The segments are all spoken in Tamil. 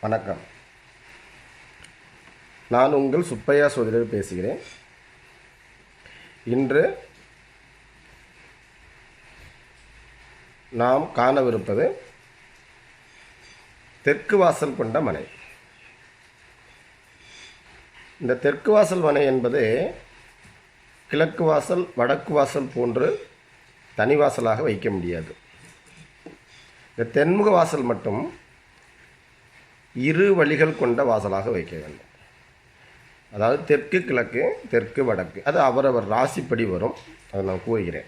வணக்கம். நான் உங்கள் சுப்பையா சோதரர் பேசுகிறேன். இன்று நாம் காணவிருப்பது தெற்கு வாசல் கொண்ட மனை. இந்த தெற்கு வாசல் மனை என்பது கிழக்கு வாசல் வடக்கு வாசல் போன்று தனி வாசலாக வைக்க முடியாது. இந்த தென்முக வாசல் மட்டும் இரு வழிகள் கொண்ட வாசலாக வைக்க வேண்டும். அதாவது தெற்கு கிழக்கு தெற்கு வடக்கு. அது அவரவர் ராசிப்படி வரும். அதை நான் கூறுகிறேன்.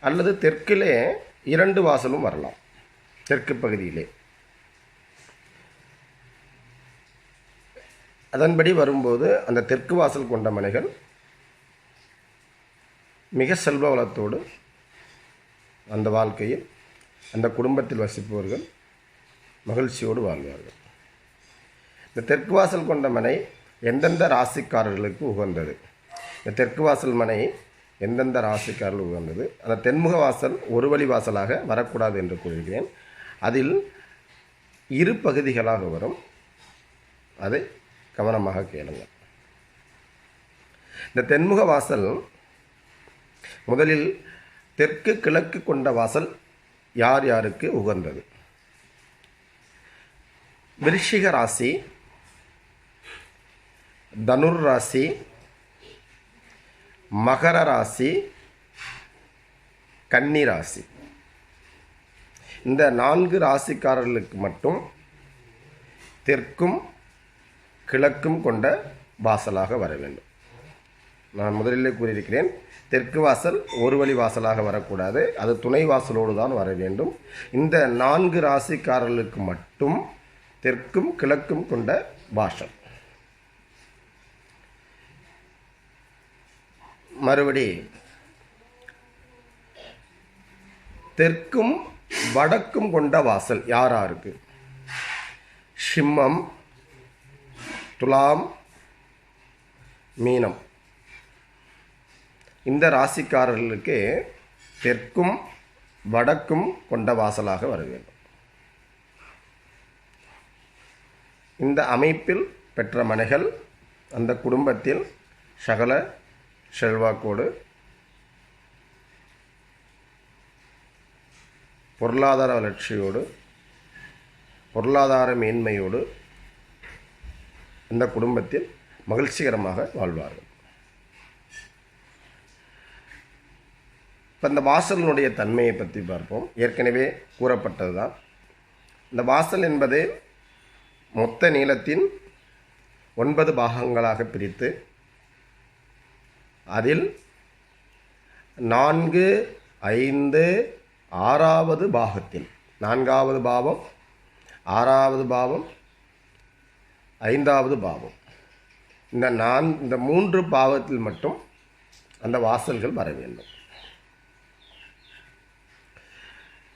அல்லது தெற்கிலே இரண்டு வாசலும் வரலாம். தெற்கு பகுதியிலே. அதன்படி வரும்போது அந்த தெற்கு வாசல் கொண்ட மனைகள் மிக செல்வ வளத்தோடு அந்த வாழ்க்கையில் அந்த குடும்பத்தில் வசிப்பவர்கள் மகிழ்ச்சியோடு வாழ்வார்கள். இந்த தெற்கு வாசல் கொண்ட மனை எந்தெந்த ராசிக்காரர்களுக்கு உகந்தது? இந்த தெற்கு வாசல் மனை எந்தெந்த ராசிக்காரர்கள் உகந்தது? அந்த தென்முக வாசல் ஒரு வழி வாசலாக வரக்கூடாது என்று கூறுகிறேன். அதில் இரு பகுதிகளாக வரும். அதை கவனமாக கேளுங்கள். இந்த தென்முக வாசல் முதலில் தெற்கு கிழக்கு கொண்ட வாசல் யார் யாருக்கு உகந்தது? விருஷிக ராசி தனுர் ராசி மகர ராசி கன்னி ராசி. இந்த நான்கு ராசிக்காரர்களுக்கு மட்டும் தெற்கும் கிழக்கும் கொண்ட வாசலாக வர வேண்டும். நான் முதலிலே கூறியிருக்கிறேன் தெற்கு வாசல் ஒரு வழி வாசலாக வரக்கூடாது அது துணை வாசலோடு தான் வர வேண்டும். இந்த நான்கு ராசிக்காரர்களுக்கு மட்டும் தெற்கும் கிழக்கும் கொண்ட வாசல் மறுபடி தெற்கும் வடக்கும் கொண்ட வாசல் யாராருக்கு? சிம்மம் துலாம் மீனம். இந்த ராசிக்காரர்களுக்கு தெற்கும் வடக்கும் கொண்ட வாசலாக வர வேண்டும். இந்த அமைப்பில் பெற்ற மனைகள் அந்த குடும்பத்தில் சகல செல்வாக்கோடு பொருளாதார வளர்ச்சியோடு பொருளாதார மேன்மையோடு அந்த குடும்பத்தில் மகிழ்ச்சிகரமாக வாழ்வார்கள். இப்போ இந்த வாசலினுடைய தன்மையை பற்றி பார்ப்போம். ஏற்கனவே கூறப்பட்டது தான் இந்த வாசல் என்பது மொத்த நீளத்தின் ஒன்பது பாகங்களாக பிரித்து அதில் நான்கு ஐந்து ஆறாவது பாகத்தில் நான்காவது பாவம் ஆறாவது பாவம் ஐந்தாவது பாவம். இந்த நான் இந்த மூன்று பாவத்தில் மட்டும் அந்த வாசல்கள் வர வேண்டும்.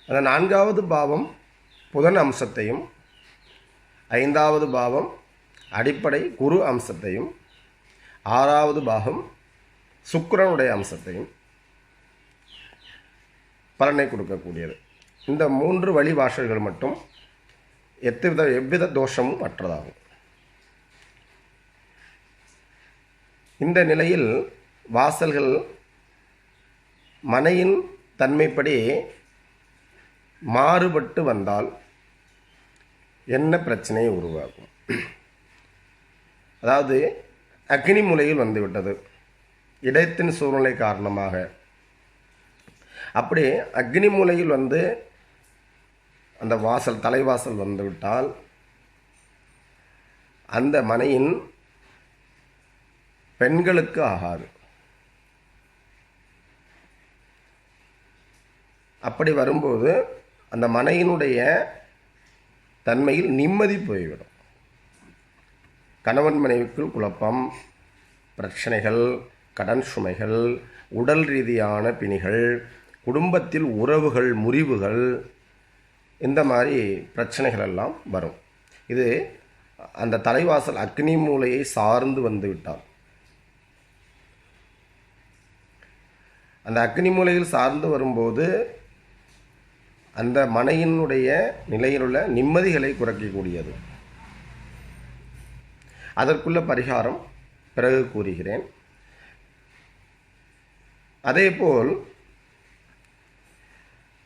அந்த நான்காவது பாவம் புதன் அம்சத்தையும் ஐந்தாவது பாவம் அடிப்படை குரு அம்சத்தையும் ஆறாவது பாகம் சுக்கரனுடைய அம்சத்தையும் பலனை கொடுக்கக்கூடியது. இந்த மூன்று வழி வாசல்கள் மட்டும் எத்தவித எவ்வித தோஷமும் அற்றதாகும் இந்த நிலையில் வாசல்கள் மனையின் தன்மைப்படி மாறுபட்டு வந்தால் என்ன பிரச்சனை உருவாகும்? அதாவது அக்னி மூலையில் வந்துவிட்டது. இடத்தின் சூழ்நிலை காரணமாக. அப்படி அக்னி மூலையில் வந்து அந்த வாசல் தலைவாசல் வந்துவிட்டால் அந்த மனையின் பெண்களுக்கு ஆகாது. அப்படி வரும்போது அந்த மனையினுடைய தன்மையில் நிம்மதி போய்விடும். கணவன் மனைவிக்குள் குழப்பம் பிரச்சனைகள் கடன் சுமைகள் உடல் ரீதியான பிணிகள் குடும்பத்தில் உறவுகள் முறிவுகள் இந்த மாதிரி பிரச்சனைகள் எல்லாம் வரும். இது அந்த தலைவாசல் அக்னி மூலையை சார்ந்து வந்து விட்டால். அந்த அக்னி மூலையில் சார்ந்து வரும்போது அந்த மனையினுடைய நிலையிலுள்ள நிம்மதிகளை குறைக்கக்கூடியது. அதற்குள்ள பரிகாரம் பிறகு கூறுகிறேன். அதேபோல்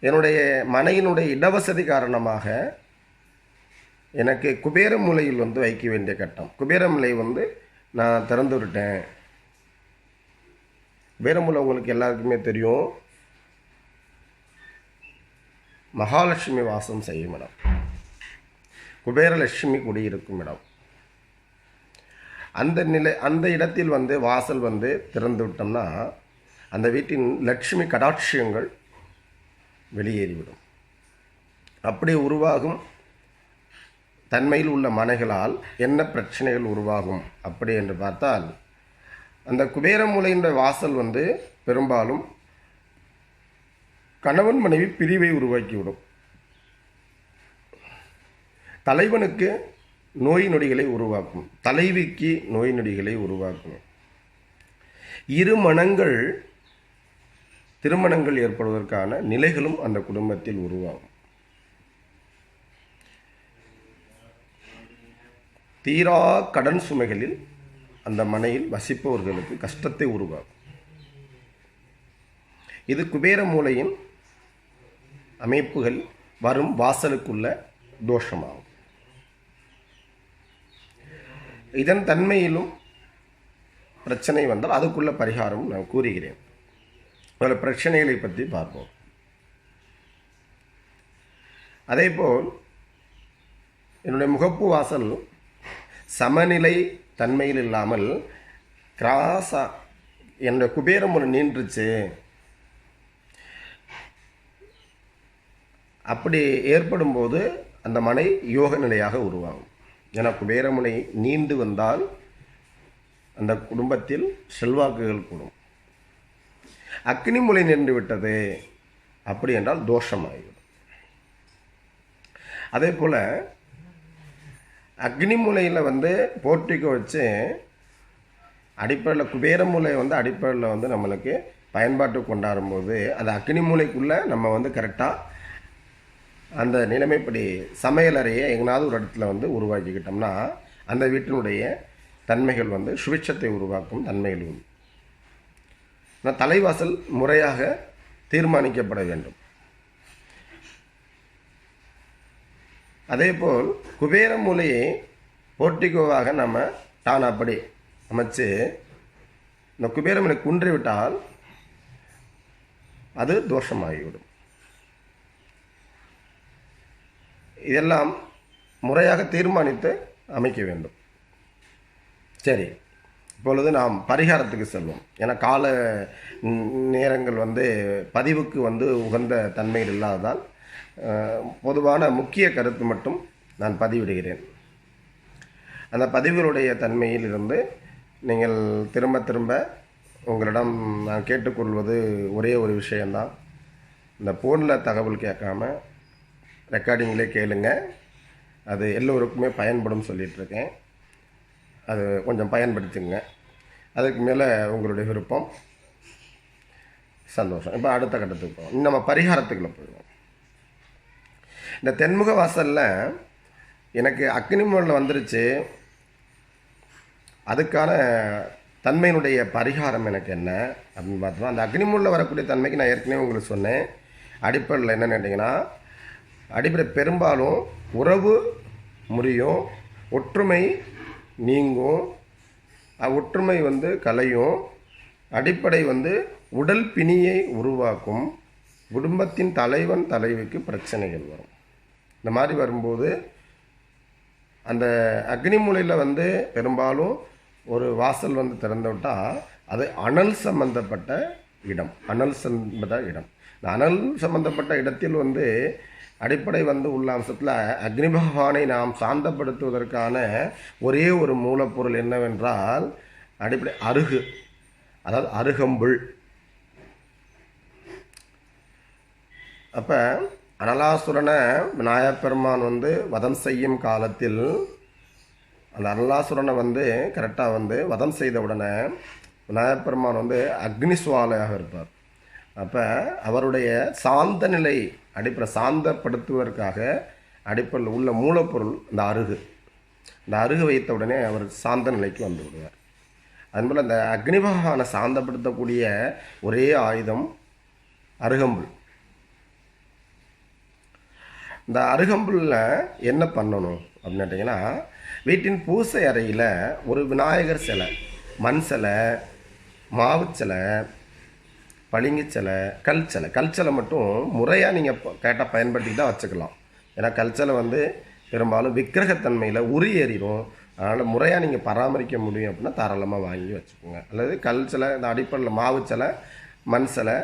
என்னுடைய மனையினுடைய இடவசதி காரணமாக எனக்கு குபேர மூலையில் வந்து வைக்க வேண்டிய கட்டம். குபேர மூலை வந்து நான் திறந்து விட்டேன் குபேரமூலை உங்களுக்கு எல்லாருக்குமே தெரியும். மகாலட்சுமி வாசம் செய்யும் இடம். குபேரலட்சுமி குடியிருக்கும் இடம். அந்த நிலை அந்த இடத்தில் வந்து வாசல் வந்து திறந்து விட்டோம்னா அந்த வீட்டின் லட்சுமி கடாட்சியங்கள் வெளியேறிவிடும். அப்படி உருவாகும் தன்மையில் உள்ள மனைகளால் என்ன பிரச்சனைகள் உருவாகும் அப்படி என்று பார்த்தால் அந்த குபேரமூலையினுடைய வாசல் வந்து பெரும்பாலும் கணவன் மனைவி பிரிவை உருவாக்கிவிடும். தலைவனுக்கு நோய் நொடிகளை உருவாக்கும். தலைவிக்கு நோய் நொடிகளை உருவாக்கும். இரு மனங்கள் திருமணங்கள் ஏற்படுவதற்கான நிலைகளும் அந்த குடும்பத்தில் உருவாகும். தீரா கடன் சுமைகளில் அந்த மனையில் வசிப்பவர்களுக்கு கஷ்டத்தை உருவாகும் இது குபேர மூலையின் அமைப்புகள் வரும் வாசலுக்குள்ள தோஷமாகும். இதன் தன்மையிலும் பிரச்சனை வந்தால் அதுக்குள்ள பரிகாரம் நான் கூறுகிறேன். அதில் பிரச்சனைகளை பற்றி பார்ப்போம். அதேபோல் என்னுடைய முகப்பு வாசல் சமநிலை தன்மையில் இல்லாமல் கிராஸாக என்னுடைய குபேரம் ஒன்று நின்றுச்சு அப்படி ஏற்படும் போது அந்த மனை யோக நிலையாக உருவாகும். ஏன்னா குபேரமுனை நீண்டு வந்தால் அந்த குடும்பத்தில் செல்வாக்குகள் கூடும். அக்னி முலை நின்று விட்டது அப்படி என்றால் தோஷமாகிவிடும் அதே போல் அக்னி மூலையில் வந்து போர்ட்டிக்கோ வச்சு அடிப்படையில் குபேர மூலை வந்து அடிப்படையில் வந்து நம்மளுக்கு பயன்பாட்டு கொண்டாடும் போது அந்த அக்னி மூலைக்குள்ளே நம்ம வந்து கரெக்டாக அந்த நிலைமைப்படி சமையலறையை எங்கனாவது ஒரு இடத்துல வந்து உருவாக்கிக்கிட்டோம்னா அந்த வீட்டினுடைய தன்மைகள் வந்து சுபிட்சத்தை உருவாக்கும் தன்மைகள் உண்டு. ஆனால் தலைவாசல் முறையாக தீர்மானிக்கப்பட வேண்டும். அதேபோல் குபேர மூலையை போர்ட்டிகோவாக நம்ம தான் அப்படி அமைச்சு இந்த குபேரமலை குன்றி விட்டால் அது தோஷமாகிவிடும். இதெல்லாம் முறையாக தீர்மானித்து அமைக்க வேண்டும். சரி இப்பொழுது நாம் பரிகாரத்துக்கு செல்வோம். ஏன்னா கால நேரங்கள் வந்து பதிவுக்கு வந்து உகந்த தன்மைகள் இல்லாததால் பொதுவான முக்கிய கருத்து மட்டும் நான் பதிவிடுகிறேன். அந்த பதிவுகளுடைய தன்மையில் இருந்து நீங்கள் திரும்ப திரும்ப உங்களிடம் நான் கேட்டுக்கொள்வது ஒரே ஒரு விஷயந்தான் இந்த ஃபோனில் தகவல் கேட்காம ரெக்கார்டிங்லேயே கேளுங்க. அது எல்லோருக்குமே பயன்படும் சொல்லிகிட்ருக்கேன் இருக்கேன் அது கொஞ்சம் பயன்படுத்துங்க அதுக்கு மேலே உங்களுடைய விருப்பம். சந்தோஷம். இப்போ அடுத்த கட்டத்துக்கு போவோம். நம்ம பரிகாரத்துக்குள்ளே போயிடுவோம். இந்த தென்முக வாசலில் எனக்கு அக்னிமூலில் வந்துருச்சு. அதுக்கான தன்மையினுடைய பரிகாரம் எனக்கு என்ன அப்படின்னு பார்த்தோம்னா அந்த அக்னிமூலில் வரக்கூடிய தன்மைக்கு நான் ஏற்கனவே உங்களுக்கு சொன்னேன். அடிப்படையில் என்னன்னு கேட்டிங்கன்னா அடிப்படை பெரும்பாலும் உறவு முறியும் ஒற்றுமை நீங்கும். ஒற்றுமை வந்து கலையும். அடிப்படை வந்து உடல் பிணியை உருவாக்கும். குடும்பத்தின் தலைவன் தலைவிக்கு பிரச்சனைகள் வரும். இந்த மாதிரி வரும்போது அந்த அக்னி மூலையில் வந்து பெரும்பாலும் ஒரு வாசல் வந்து திறந்து விட்டால் அது அனல் சம்பந்தப்பட்ட இடம். அனல் சம்பந்த இடம். இந்த அனல் சம்பந்தப்பட்ட இடத்தில் வந்து அடிப்படை வந்து உள்ள அம்சத்தில் அக்னி பகவானை நாம் சாந்தப்படுத்துவதற்கான ஒரே ஒரு மூலப்பொருள் என்னவென்றால் அடிப்படை அருகு அதாவது அருகம்புல். அப்போ அனலாசுரனை விநாயகப்பெருமான் வந்து வதம் செய்யும் காலத்தில் அந்த அனலாசுரனை வந்து கரெக்டாக வந்து வதம் செய்த உடனே விநாயகப்பெருமான் வந்து அக்னி சுவாலையாக இருப்பார். அப்போ அவருடைய சாந்த நிலை அடிப்படை சாந்தப்படுத்துவதற்காக அடிப்படையில் உள்ள மூலப்பொருள் இந்த அருகு. இந்த அருகு வைத்த உடனே அவர் சாந்த நிலைக்கு வந்து விடுவார். அதுபோல் அந்த அக்னிபகவானை சாந்தப்படுத்தக்கூடிய ஒரே ஆயுதம் அருகம்புல். இந்த அருகம்புல்ல என்ன பண்ணணும் அப்படின்னு கேட்டிங்கன்னா வீட்டின் பூசை அறையில் ஒரு விநாயகர் சிலை மண் சிலை மாவு சிலை பளிங்கு சிலை கல் சிலை கல் சிலை மட்டும் முறையாக நீங்கள் கேட்டால் பயன்படுத்தி தான் வச்சுக்கலாம். ஏன்னா கல் சிலை வந்து பெரும்பாலும் விக்கிரகத்தன்மையில் உரி ஏறிடும் அதனால் முறையாக நீங்கள் பராமரிக்க முடியும் அப்படின்னா தாராளமாக வாங்கி வச்சுக்கோங்க. அல்லது கல் சிலை இந்த அடிப்படையில் மாவு சிலை மண் சிலை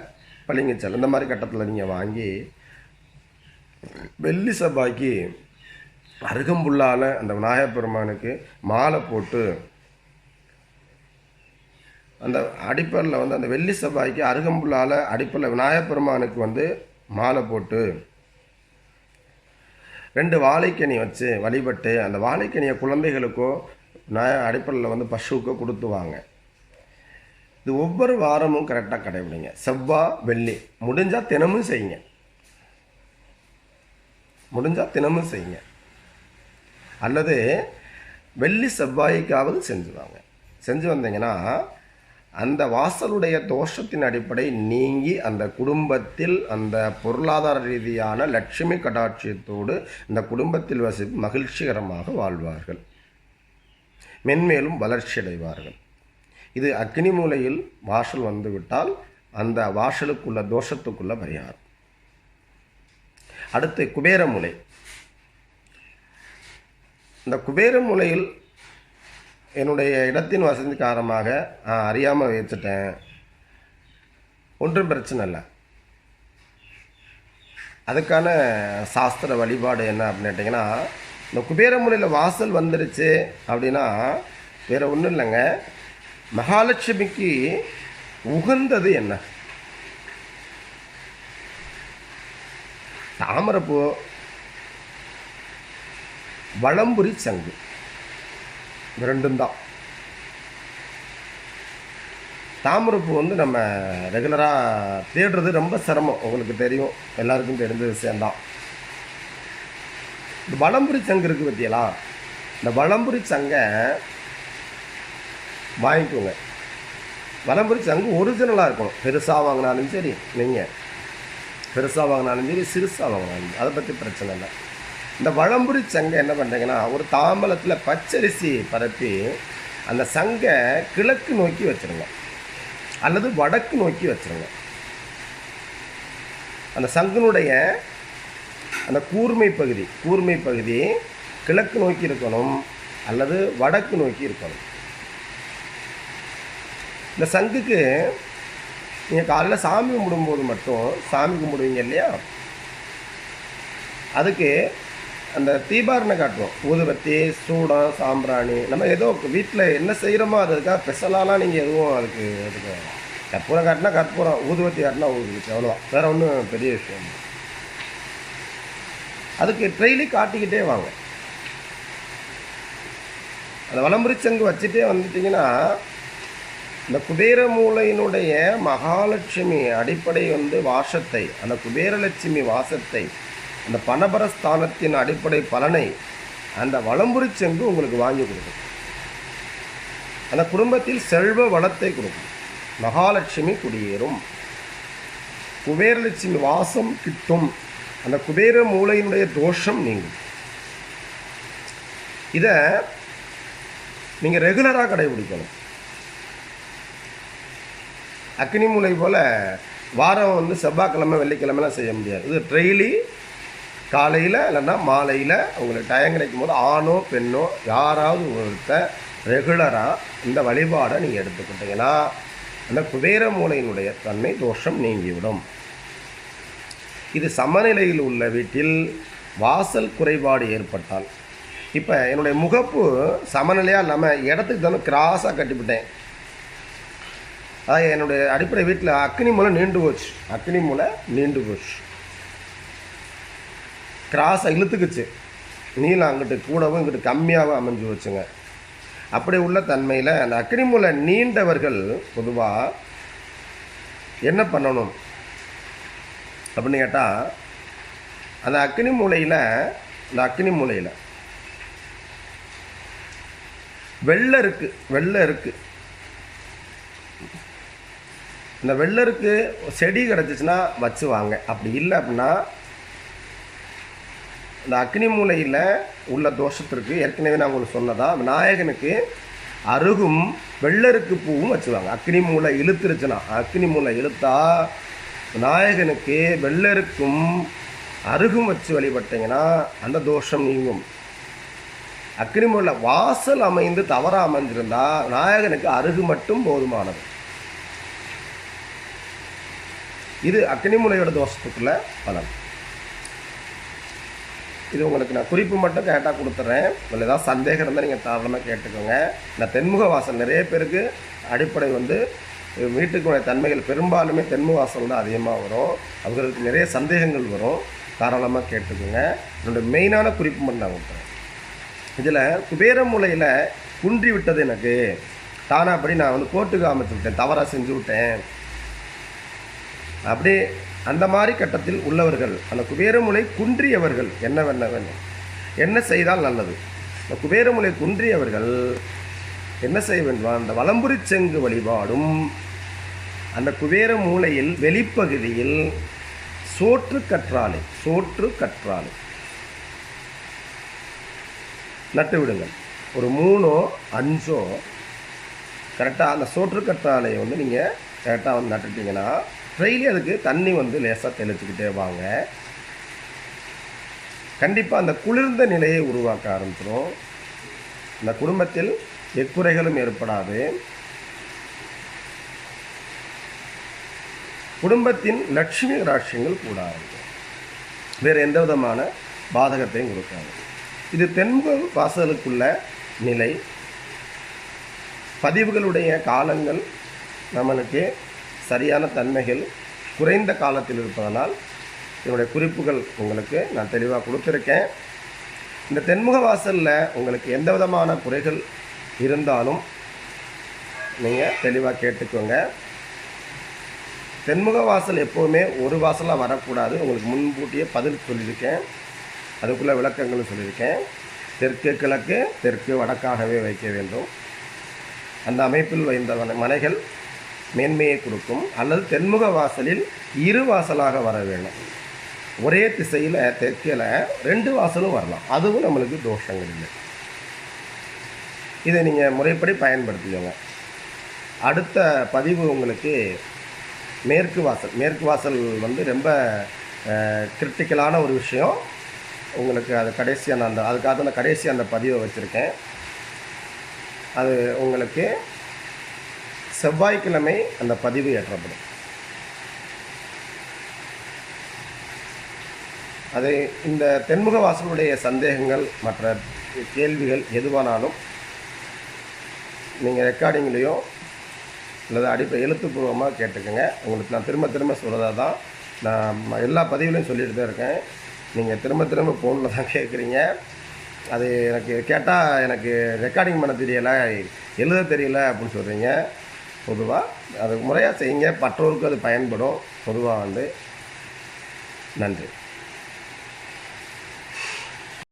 பளிங்கு சிலை இந்த மாதிரி கட்டத்தில் நீங்கள் வாங்கி வெள்ளி செவ்வாய்க்கு அருகம்புல்லால் அந்த விநாயகப் பெருமானுக்கு மாலை போட்டு அந்த அடிப்பரில் வந்து அந்த வெள்ளி செவ்வாய்க்கு அருகம்புல்லால் அடிப்பரில் விநாயகப் பெருமானுக்கு வந்து மாலை போட்டு ரெண்டு வாழைக்கனி வச்சு வழிபட்டு அந்த வாழைக்கனியை குழந்தைகளுக்கோ நாய அடிப்படையில் வந்து பசுவுக்கோ கொடுத்துவாங்க இது ஒவ்வொரு வாரமும் கரெக்டாக கடைபிடிங்க. செவ்வாய் வெள்ளி முடிஞ்சால் தினமும் செய்யுங்க. முடிஞ்சால் தினமும் செய்யுங்க. அல்லது வெள்ளி செவ்வாய்க்காவது செஞ்சுவாங்க செஞ்சு வந்தீங்கன்னா அந்த வாசலுடைய தோஷத்தின் அடிப்படை நீங்கி அந்த குடும்பத்தில் அந்த பொருளாதார ரீதியான லட்சுமி கடாட்சியத்தோடு இந்த குடும்பத்தில் வசி மகிழ்ச்சிகரமாக வாழ்வார்கள். மென்மேலும் வளர்ச்சி அடைவார்கள். இது அக்னி மூலையில் வாசல் வந்துவிட்டால் அந்த வாசலுக்குள்ள தோஷத்துக்குள்ள பரிகாரம். அடுத்து குபேர மூலை. இந்த குபேர மூலையில் என்னுடைய இடத்தின் வசதி காரணமாக அறியாமல் வச்சுட்டேன் ஒன்றும் பிரச்சனை இல்லை. அதுக்கான சாஸ்திர வழிபாடு என்ன அப்படின்னு கேட்டிங்கன்னா இந்த குபேரமுனையில் வாசல் வந்துருச்சு அப்படின்னா வேறு ஒன்றும் இல்லைங்க. மகாலட்சுமிக்கு உகந்தது என்ன? தாமரைப்பூ வளம்புரி சங்கு. ரெண்டும் தான் தாமரைப்பூ வந்து நம்ம ரெகுலராக தேடுறது ரொம்ப சிரமம். உங்களுக்கு தெரியும். எல்லாருக்கும் தெரிஞ்ச விஷயந்தான் இந்த வளம்புரி சங்கு இருக்குது பற்றியலா இந்த வளம்புரி சங்கை வாங்கிக்கோங்க. வளம்புரி சங்கு ஒரிஜினலாக இருக்கணும். பெருசாக வாங்கினாலும் சரி நீங்கள் பெருசாக வாங்கினாலும் சரி சிறுசாக வாங்கினாலும் அதை பற்றி பிரச்சனை இல்லை. இந்த வளம்புரி சங்கை என்ன பண்ணுறீங்கன்னா ஒரு தாம்பலத்தில் பச்சரிசி பரப்பி அந்த சங்கை கிழக்கு நோக்கி வச்சுருங்க. அல்லது வடக்கு நோக்கி வச்சுருங்க. அந்த சங்கனுடைய அந்த கூர்மை பகுதி கூர்மை பகுதி கிழக்கு நோக்கி இருக்கணும் அல்லது வடக்கு நோக்கி இருக்கணும். இந்த சங்குக்கு நீங்கள் காலையில் சாமி கும்பிடும்போது மட்டும் சாமி கும்பிடுவீங்க இல்லையா? அதுக்கு அந்த தீபாரணை காட்டுவோம். ஊதுபத்தி சூடம் சாம்பிராணி. நம்ம ஏதோ வீட்டில் என்ன செய்கிறோமோ அதுக்காக ஸ்பெஷலாலாம் நீங்கள் எதுவும் அதுக்கு அதுக்கு கற்பூரம் காட்டினா கற்பூரம் ஊதுபத்தி காட்டினா ஊதுபத்தி அவ்வளோதான் வேறு ஒன்றும் பெரிய விஷயம் இல்லை. அதுக்கு ட்ரெயிலி காட்டிக்கிட்டே வாங்க. அந்த வலம்புரி சங்கு வச்சுட்டே வந்துட்டிங்கன்னா இந்த குபேர மூலையினுடைய மகாலட்சுமி அடிப்படை வந்து வாசத்தை அந்த குபேரலட்சுமி வாசத்தை அந்த பணபரஸ்தானத்தின் அடிப்படை பலனை அந்த வளம்புரி செங்கு உங்களுக்கு வாங்கி கொடுக்கும். அந்த குடும்பத்தில் செல்வ வளத்தை கொடுக்கும். மகாலட்சுமி குடியேறும். குபேரலட்சுமி வாசம் கிட்டும். அந்த குபேர மூலையினுடைய தோஷம் நீங்கும். இதை நீங்கள் ரெகுலராக கடைபிடிக்கணும். அக்னி மூலை போல் வாரம் வந்து செவ்வாய்க்கிழமை வெள்ளிக்கிழமைலாம் செய்ய முடியாது. இது ட்ரெய்லி காலையில் இல்லைன்னா மாலையில் உங்களுக்கு டயம் கிடைக்கும் போது ஆணோ பெண்ணோ யாராவது ஒருத்தர் ரெகுலராக இந்த வழிபாடை நீங்கள் எடுத்துக்கிட்டீங்கன்னா அந்த குபேர மூலையினுடைய தன்மை தோஷம் நீங்கிவிடும். இது சமநிலையில் உள்ள வீட்டில் வாசல் குறைபாடு ஏற்பட்டால். இப்போ என்னுடைய முகப்பு சமநிலையாக இல்லாமல் இடத்துக்கு தானே கிராஸாக கட்டிவிட்டேன். அதாவது என்னுடைய அடிப்படை வீட்டில் அக்னி மூலை நீண்டு போச்சு. அக்னி மூலை நீண்டு போச்சு. கிராஸாக இழுத்துக்குச்சு. நீளம் அங்கிட்டு கூடவும் இங்கிட்டு கம்மியாகவும் அமைஞ்சு வச்சுங்க அப்படி உள்ள தன்மையில் அந்த அக்னி மூலை நீண்டவர்கள் பொதுவாக என்ன பண்ணணும் அப்படின்னு கேட்டால் அந்த அக்னி மூலையில் இந்த அக்னி மூலையில் வெள்ளை இருக்குது வெள்ளை இருக்குது இந்த வெள்ளருக்கு செடி கிடச்சிச்சின்னா வச்சு வாங்க அப்படி இல்லை அப்படின்னா இந்த அக்னி மூலையில் உள்ள தோஷத்திற்கு ஏற்கனவே நான் உங்களுக்கு சொன்னதான் விநாயகனுக்கு அருகும் வெள்ளருக்கு பூவும் வச்சுவாங்க அக்னி மூலை இழுத்துருச்சுன்னா அக்னி மூலை இழுத்தா விநாயகனுக்கு வெள்ளருக்கும் அருகும் வச்சு வழிபட்டீங்கன்னா அந்த தோஷம் நீங்கும். அக்னி மூளை வாசல் அமைந்து தவறாக அமைஞ்சிருந்தா விநாயகனுக்கு அருகு மட்டும் போதுமானது. இது அக்னிமுலையோட தோஷத்துக்குள்ள பலன். இது உங்களுக்கு நான் குறிப்பு மட்டும் கேட்டால் கொடுத்துட்றேன் இல்லை ஏதாவது சந்தேகம் இருந்தால் நீங்கள் தாராளமாக கேட்டுக்கோங்க. நான் தென்முக வாசல் நிறைய பேருக்கு அடிப்படை வந்து வீட்டுக்குடைய தன்மைகள் பெரும்பாலுமே தென்முக வாசல் தான் அதிகமாக வரும். அவர்களுக்கு நிறைய சந்தேகங்கள் வரும். தாராளமாக கேட்டுக்கோங்க. என்னோடய மெயினான குறிப்பு மட்டும் நான் கொடுத்துறேன். இதில் குபேர மூலையில் குன்றி விட்டது எனக்கு. தானாப்படி நான் வந்து கோர்ட்டுக்கு அமைச்சு விட்டேன். தவறாக செஞ்சு விட்டேன். அப்படியே அந்த மாதிரி கட்டத்தில் உள்ளவர்கள் அந்த குபேரமுலை குன்றியவர்கள் என்ன என்ன செய்தால் நல்லது? இந்த குபேரமுலை குன்றியவர்கள் என்ன செய்வென்றால் அந்த வலம்புரி செங்கு வழிபாடும் அந்த குபேர மூலையில் வெளிப்பகுதியில் சோற்று கற்றாழை சோற்று கற்றாழை நட்டு விடுங்கள். ஒரு மூணோ அஞ்சோ கரெக்டாக அந்த சோற்று கற்றாழையை வந்து நீங்கள் கரெக்டாக வந்து நட்டுட்டிங்கன்னா டெய்லி அதுக்கு தண்ணி வந்து லேசாக தெளிச்சுக்கிட்டே வாங்க. கண்டிப்பாக அந்த குளிர்ந்த நிலையை உருவாக்க ஆரம்பிச்சிடும் இந்த குடும்பத்தில் எக்குறைகளும் ஏற்படாது. குடும்பத்தின் லட்சுமி ராட்சியங்கள் கூட ஆரம்பிக்கும். வேறு எந்த விதமான பாதகத்தையும் கொடுக்காது. இது தென்முக வாசலுக்குள்ள நிலை. பதிவுகளுடைய காலங்கள் நம்மளுக்கு சரியான தன்மைகள் குறைந்த காலத்தில் இருப்பதனால் என்னுடைய குறிப்புகள் உங்களுக்கு நான் தெளிவாக கொடுத்துருக்கேன். இந்த தென்முக வாசலில் உங்களுக்கு எந்த விதமான குறைகள் இருந்தாலும் நீங்கள் தெளிவாக கேட்டுக்கோங்க. தென்முக வாசல் எப்போவுமே ஒரு வாசலாக வரக்கூடாது. உங்களுக்கு முன்கூட்டியே பதில் சொல்லியிருக்கேன். அதுக்குள்ளே விளக்கங்களும் சொல்லியிருக்கேன். தெற்கு கிழக்கு தெற்கு வடக்காகவே வைக்க வேண்டும். அந்த அமைப்பில் வைந்த மனை- மனைகள் மேன்மையை கொடுக்கும் அல்லது தென்முக வாசலில் இரு வாசலாக வர வேண்டும் ஒரே திசையில் தெற்கில் ரெண்டு வாசலும் வரலாம். அதுவும் நம்மளுக்கு தோஷங்கள் இல்லை. இதை நீங்கள் முறைப்படி பயன்படுத்திக்கோங்க. அடுத்த பதிவு உங்களுக்கு மேற்கு வாசல் மேற்கு வாசல் வந்து ரொம்ப கிரிட்டிக்கலான ஒரு விஷயம். உங்களுக்கு அது கடைசியாக நான் அந்த அதுக்காக நான் கடைசி அந்த பதிவை வச்சுருக்கேன். அது உங்களுக்கு செவ்வாய்க்கிழமை அந்த பதிவு ஏற்றப்படும். அது இந்த தென்முக வாசலுடைய சந்தேகங்கள் மற்ற கேள்விகள் எதுவானாலும் நீங்கள் ரெக்கார்டிங்லேயோ அல்லது அடிப்படை எழுத்துப்பூர்வமாக கேட்டுக்கோங்க. உங்களுக்கு நான் திரும்ப திரும்ப சொல்கிறதா தான் நான் ம- எல்லா பதிவுலையும் சொல்லிட்டு தான் இருக்கேன். நீங்கள் திரும்ப திரும்ப ஃபோனில் தான் கேட்குறீங்க அது எனக்கு கேட்டால் எனக்கு ரெக்கார்டிங் பண்ண தெரியலை எழுத தெரியல அப்படின்னு சொல்கிறீங்க பொதுவாக அது முறையாக செய்யுங்க. மற்றவருக்கு அது பயன்படும். பொதுவாக வந்து நன்றி.